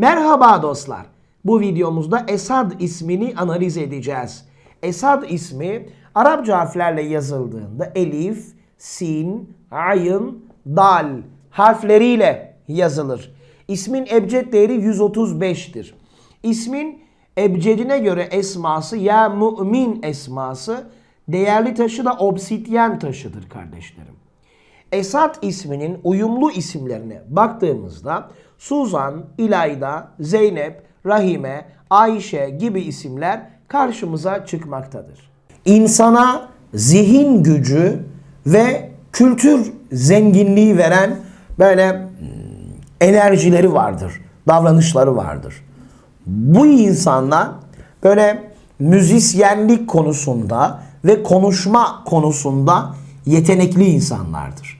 Merhaba dostlar. Bu videomuzda Esad ismini analiz edeceğiz. Esad ismi Arapça harflerle yazıldığında elif, sin, ayın, dal harfleriyle yazılır. İsmin ebced değeri 135'tir. İsmin ebcedine göre esması ya mümin esması, değerli taşı da obsidyen taşıdır kardeşlerim. Esat isminin uyumlu isimlerine baktığımızda Suzan, İlayda, Zeynep, Rahime, Ayşe gibi isimler karşımıza çıkmaktadır. İnsana zihin gücü ve kültür zenginliği veren böyle hmm, enerjileri vardır, davranışları vardır. Bu insanlar böyle müzisyenlik konusunda ve konuşma konusunda yetenekli insanlardır.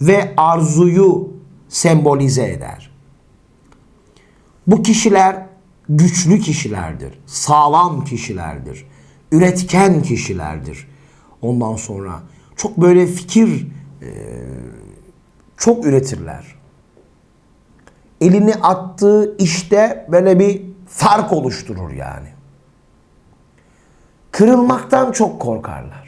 ve arzuyu sembolize eder. Bu kişiler güçlü kişilerdir, sağlam kişilerdir, üretken kişilerdir. Ondan sonra çok böyle fikir e, çok üretirler elini attığı işte böyle bir fark oluşturur yani. Kırılmaktan çok korkarlar.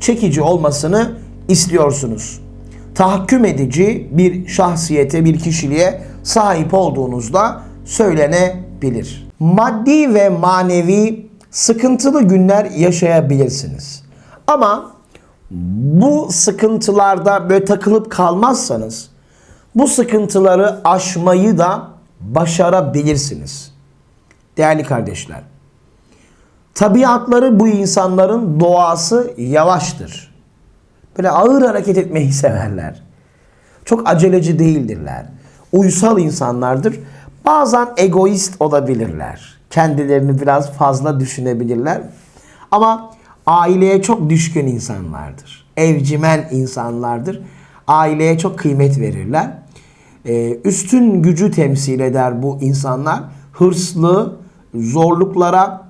çekici olmasını istiyorsunuz. Tahakküm edici bir şahsiyete, bir kişiliğe sahip olduğunuzda söylenebilir. Maddi ve manevi sıkıntılı günler yaşayabilirsiniz. Ama bu sıkıntılarda böyle takılıp kalmazsanız bu sıkıntıları aşmayı da başarabilirsiniz. Değerli kardeşler. Tabiatları bu insanların doğası yavaştır. Böyle ağır hareket etmeyi severler. Çok aceleci değildirler. Uysal insanlardır. Bazen egoist olabilirler. Kendilerini biraz fazla düşünebilirler. Ama aileye çok düşkün insanlardır. Evcimen insanlardır. Aileye çok kıymet verirler. Ee, üstün gücü temsil eder bu insanlar. Hırslı, zorluklara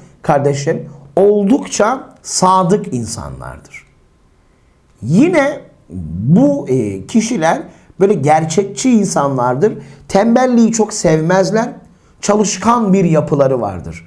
kardeşlerim oldukça sadık insanlardır. Yine bu e, kişiler böyle gerçekçi insanlardır. Tembelliği çok sevmezler. Çalışkan bir yapıları vardır.